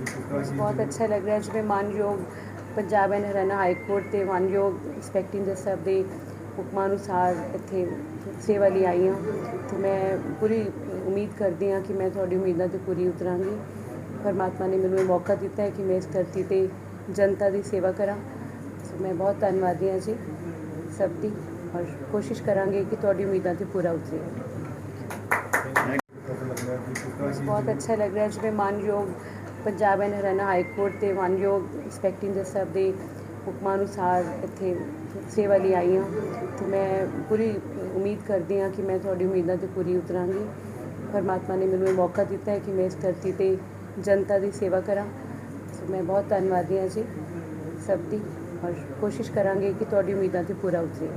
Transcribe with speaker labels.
Speaker 1: ਬਹੁਤ ਅੱਛਾ ਲੱਗ ਰਿਹਾ ਜਿਵੇਂ ਮਾਨਯੋਗ Punjab and Haryana high court ਤੇ ਮਾਨਯੋਗ ਇੰਸਪੈਕਟਿੰਗ ਦੇ ਸਾਹਿਬ ਦੇ ਹੁਕਮਾਂ ਅਨੁਸਾਰ ਇੱਥੇ ਸੇਵਾ ਲਈ ਆਈ ਹਾਂ ਤੇ ਮੈਂ ਪੂਰੀ ਉਮੀਦ ਕਰਦੀ ਹਾਂ ਕਿ ਮੈਂ ਤੁਹਾਡੀ ਉਮੀਦਾਂ ਤੇ ਪੂਰੀ ਉਤਰਾਂਗੀ ਪਰਮਾਤਮਾ ਨੇ ਮੈਨੂੰ ਇਹ ਮੌਕਾ ਦਿੱਤਾ ਹੈ ਕਿ ਮੈਂ ਇਸ ਧਰਤੀ ਤੇ ਜਨਤਾ ਦੀ ਸੇਵਾ ਕਰਾਂ ਮੈਂ ਬਹੁਤ ਧੰਨਵਾਦੀ ਹਾਂ ਜੀ ਸਭ ਦੀ ਔਰ ਕੋਸ਼ਿਸ਼ ਕਰਾਂਗੇ ਕਿ ਤੁਹਾਡੀ ਉਮੀਦਾਂ ਤੇ ਪੂਰਾ ਉਤਰੇ ਬਹੁਤ ਅੱਛਾ ਲੱਗ ਰਿਹਾ ਜਿਵੇਂ ਮਾਨਯੋਗ Punjab and Haryana high court ਤੇ ਮਾਨਯੋਗ ਇੰਸਪੈਕਟਿੰਗ ਦੇ ਸਾਹਿਬ ਦੇ ਹੁਕਮਾਂ ਅਨੁਸਾਰ ਇੱਥੇ ਸੇਵਾ ਲਈ ਆਈ ਹਾਂ। ਤੇ ਮੈਂ ਪੂਰੀ ਉਮੀਦ ਕਰਦੀ ਹਾਂ ਕਿ ਮੈਂ ਤੁਹਾਡੀ ਉਮੀਦਾਂ ਤੇ ਪੂਰੀ ਉਤਰਾਂਗੀ। ਪਰਮਾਤਮਾ ਨੇ ਮੈਨੂੰ ਇਹ ਮੌਕਾ ਦਿੱਤਾ ਹੈ ਕਿ ਮੈਂ ਇਸ ਧਰਤੀ ਤੇ ਜਨਤਾ ਦੀ ਸੇਵਾ ਕਰਾਂ। ਸੋ ਮੈਂ ਬਹੁਤ ਧੰਨਵਾਦੀ ਹਾਂ ਜੀ ਸਭ ਦੀ ਔਰ ਕੋਸ਼ਿਸ਼ ਕਰਾਂਗੇ ਕਿ ਤੁਹਾਡੀ ਉਮੀਦਾਂ ਤੇ ਪੂਰਾ ਉਤਰੇ।